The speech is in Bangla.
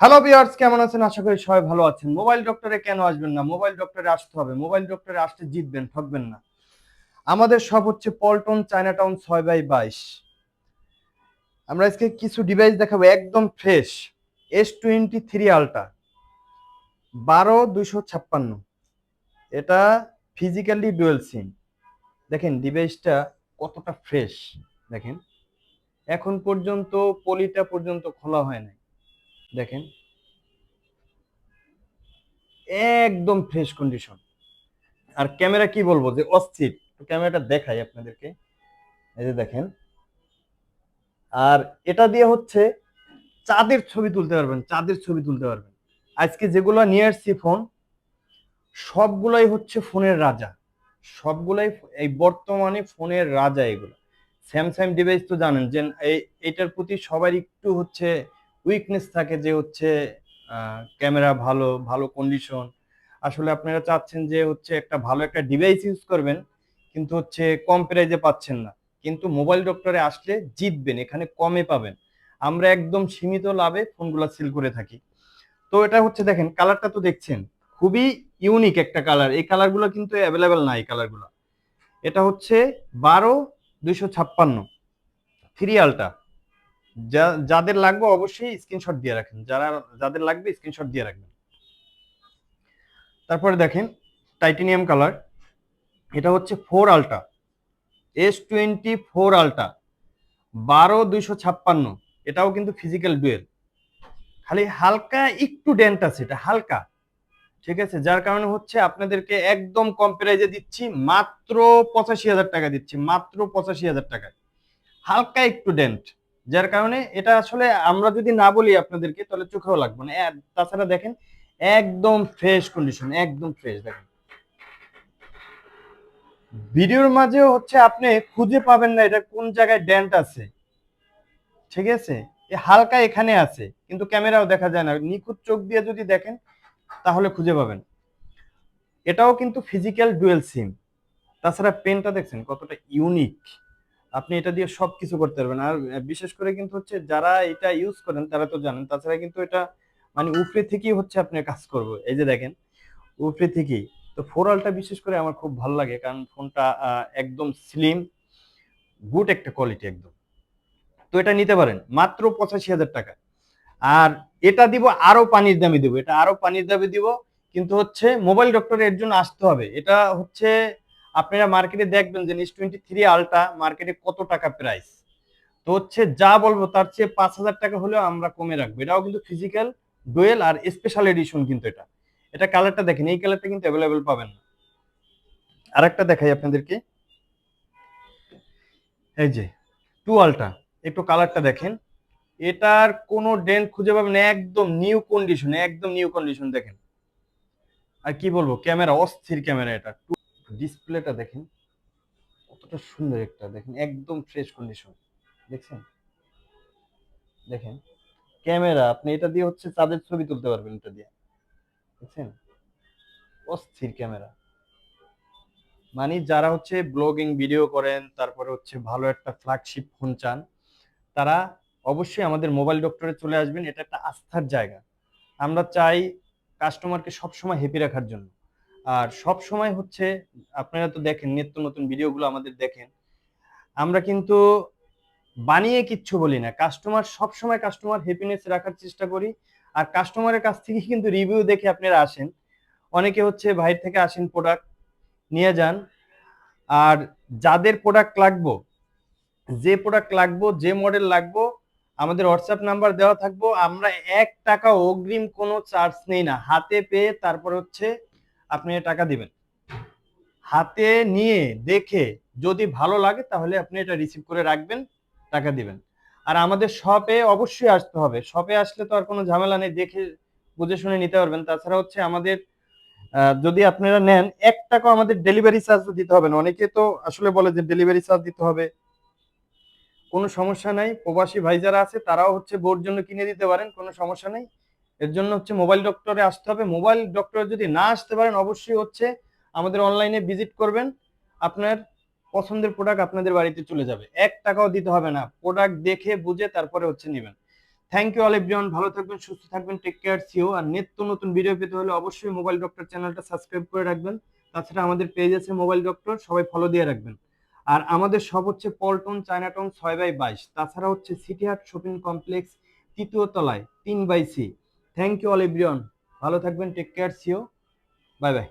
হ্যালো বিয়ার্স কেমন আছেন? আশা করি সবাই ভালো আছেন। মোবাইল ডক্টরে কেন আসবেন না? মোবাইল ডক্টরে আসতে হবে। মোবাইল ডক্টরে আসতে জিতবেন, ঠকবেন না। আমাদের সব হচ্ছে পল্টন চায়নাটাউন ছয় বাই বাইশ। আমরা আজকে কিছু ডিভাইস দেখাবো, একদম ফ্রেশ এস টোয়েন্টি থ্রি আলটা বারো দুইশো ছাপ্পান্ন। এটা ফিজিক্যালি ডুয়েল সিম দেখেন ডিভাইসটা কতটা ফ্রেশ দেখেন, এখন পর্যন্ত পলিটা পর্যন্ত খোলা হয় নাই। দেখেন। একদম ফ্রেশ কন্ডিশন আর ক্যামেরা কি বলব যে অস্থির। ক্যামেরাটা দেখাই আপনাদেরকে। এই যে দেখেন। আর এটা দিয়ে হচ্ছে চাঁদের ছবি তুলতে পারবেন, চাঁদের ছবি তুলতে পারবেন। আজকে যেগুলো নিয়ে আসছি ফোন সবগুলাই হচ্ছে ফোনের রাজা। সবগুলাই এই বর্তমানে ফোনের রাজা এগুলো। স্যামসাং ডিভাইস তো জানেন যে এই এটার প্রতি সবার একটু হচ্ছে উইকনেস থাকে যে হচ্ছে ক্যামেরা ভালো ভালো কন্ডিশন আসলে আপনারা চাচ্ছেন যে হচ্ছে একটা ভালো একটা ডিভাইস ইউজ করবেন, কিন্তু হচ্ছে কম প্রাইজে পাচ্ছেন না। কিন্তু মোবাইল ডক্টরে আসলে জিতবেন, এখানে কমে পাবেন। আমরা একদম সীমিত লাভে ফোনগুলো সেল করে থাকি। তো এটা হচ্ছে দেখেন কালারটা তো দেখছেন, খুবই ইউনিক একটা কালার এই কালারগুলো কিন্তু অ্যাভেলেবেল না, এই কালারগুলো এটা হচ্ছে বারো দুইশো ছাপ্পান্ন থ্রি আলটা যাদের লাগবে অবশ্যই স্ক্রিনশট দিয়ে রাখেন। যারা, যাদের লাগবে স্ক্রিনশট দিয়ে রাখবেন। তারপরে দেখেন টাইটেনিয়াম কালার এটা হচ্ছে four ultra S twenty four ultra বারো দুইশো ছাপ্পান্ন, এটাও কিন্তু ফিজিক্যাল ডুয়েল খালি হালকা একটু ডেন্ট আছে, এটা হালকা। ঠিক আছে? যার কারণে হচ্ছে আপনাদেরকে একদম কম প্রাইজে দিচ্ছি, মাত্র পঁচাশি হাজার টাকা দিচ্ছি, মাত্র পঁচাশি হাজার টাকায়। হালকা একটু ডেন্ট যার কারণে এটা আসলে আমরা যদি না বলি আপনাদেরকে, তাহলে চোখেও লাগবে না। তাছাড়া দেখেন, একদম ফ্রেশ কন্ডিশন একদম ফ্রেশ দেখেন। ভিডিওর মাঝেও হচ্ছে আপনি খুঁজে পাবেন না এটা কোন জায়গায় ড্যান্ট আছে। ঠিক আছে? হালকা এখানে আছে, কিন্তু ক্যামেরাও দেখা যায় না। নিখুঁত চোখ দিয়ে যদি দেখেন, তাহলে খুঁজে পাবেন। এটাও কিন্তু ফিজিক্যাল ডুয়েল সিম তাছাড়া পেনটা দেখছেন, কতটা ইউনিক আপনি এটা দিয়ে সব কিছু করতে পারবেন। আর বিশেষ করে কিন্তু হচ্ছে যারা এটা ইউজ করেন, তারা তো জানেন, তাছাড়া কিন্তু এটা মানে উপরে থেকেই হচ্ছে আপনি কাজ করব। এই যে দেখেন, উপরে থেকেই। তো ফোরালটা বিশেষ করে আমার খুব ভালো লাগে, কারণ ফোনটা একদম স্লিম গুড একটা কোয়ালিটি একদম। তো এটা নিতে পারেন, মাত্র পঁচাশি হাজার টাকা। আর এটা দিব আরও পানির দামে দিব। এটা আরও পানির দামে দিব, কিন্তু হচ্ছে মোবাইল ডক্টর এর জন্য আসতে হবে। এটা হচ্ছে আপনারা মার্কেটে দেখবেন যে নিস টোয়েন্টি থ্রি আলটা মার্কেটে কত টাকা প্রাইস তো হচ্ছে যা বলব তার চেয়ে পাঁচ হাজার টাকা হলেও আমরা কমে রাখব। এটাও কিন্তু ফিজিক্যাল ডুয়েল আর স্পেশাল এডিশন কিন্তু এটা। এটা কালারটা দেখেন, এই কালারটা কিন্তু অ্যাভেলেবেল পাবেন না। আরেকটা দেখাই আপনাদেরকে। এই যে টুয়ালটা একটু কালারটা দেখেন। এটার কোনো ডেন্ট খুঁজে পাবেন একদম নিউ কন্ডিশন একদম নিউ কন্ডিশন দেখেন। আর কি বলব, ক্যামেরা, অস্থির ক্যামেরা এটা। ডিসপ্লেটা দেখেন, কতটা সুন্দর একটা, দেখেন, একদম ফ্রেশ কন্ডিশন দেখছেন? দেখেন ক্যামেরা আপনি এটা দিয়ে হচ্ছে চাঁদের ছবি তুলতে পারবেন এটা দিয়ে, দেখছেন? অস্থির ক্যামেরা মানে যারা হচ্ছে ব্লগিং ভিডিও করেন, তারপরে হচ্ছে ভালো একটা ফ্ল্যাগশিপ ফোন চান, তারা অবশ্যই আমাদের মোবাইল ডক্টরে চলে আসবেন, এটা একটা আস্থার জায়গা। আমরা চাই কাস্টমারকে সবসময় হ্যাপি রাখার জন্য। আর সব সময় হচ্ছে, আপনারা তো দেখেন, নিত্য নতুন ভিডিওগুলো আমাদের দেখেন। আমরা কিন্তু বানিয়ে কিচ্ছু বলি না। কাস্টমার, সব সময় কাস্টমার হ্যাপিনেস রাখার চেষ্টা করি। আর কাস্টমারের কাছ থেকে কিন্তু রিভিউ দেখে আপনারা আসেন। অনেকে হচ্ছে বাইরে থেকে আসেন প্রোডাক্ট নিয়ে যান। আর যাদের প্রোডাক্ট লাগবো, যে প্রোডাক্ট লাগবো, যে মডেল লাগবো, আমাদের হোয়াটসঅ্যাপ নাম্বার দেওয়া থাকব। আমরা এক টাকা অগ্রিম কোনো চার্জ নেই না। হাতে পেয়ে তারপর হচ্ছে আপনি টাকা দিবেন। হাতে নিয়ে দেখে যদি ভালো লাগে তাহলে আপনি এটা রিসিভ করে রাখবেন, টাকা দিবেন। আর আমাদের শপে অবশ্যই আসতে হবে। শপে আসলে তো আর কোনো ঝামেলা নেই, দেখে বুঝে শুনে নিতে পারবেন। তাছাড়া হচ্ছে আমাদের যদি আপনারা নেন, এক টাকা আমাদের ডেলিভারি চার্জ দিতে হবে না। অনেকে তো আসলে বলে যে ডেলিভারি চার্জ দিতে হবে। কোনো সমস্যা নাই। প্রবাসী ভাই যারা আছে তারাও হচ্ছে বোর জন্য কিনে দিতে পারেন, কোনো সমস্যা নেই। এর জন্য হচ্ছে মোবাইল ডক্টরে আসতে হবে। মোবাইল ডক্টরে যদি না আসতে পারেন, অবশ্যই হচ্ছে আমাদের অনলাইনে ভিজিট করবেন। আপনার পছন্দের প্রোডাক্ট আপনাদের বাড়িতে চলে যাবে। এক টাকাও দিতে হবে না। প্রোডাক্ট দেখে, বুঝে তারপরে হচ্ছে নেবেন। থ্যাংক ইউ অল এভরিওয়ান ভালো থাকবেন, সুস্থ থাকবেন টেক কেয়ার সিও আর নিত্য নতুন ভিডিও পেতে হলে অবশ্যই মোবাইল ডক্টর চ্যানেলটা সাবস্ক্রাইব করে রাখবেন। তাছাড়া আমাদের পেজ আছে মোবাইল ডক্টর সবাই ফলো দিয়ে রাখবেন। আর আমাদের সব হচ্ছে পল্টন চায়নাটন ছয় বাই বাইশ। তাছাড়া হচ্ছে সিটি হাট শপিং কমপ্লেক্স তৃতীয় তলায়, তিন by C. Thank you all everyone ভালো থাকবেন take care see you bye bye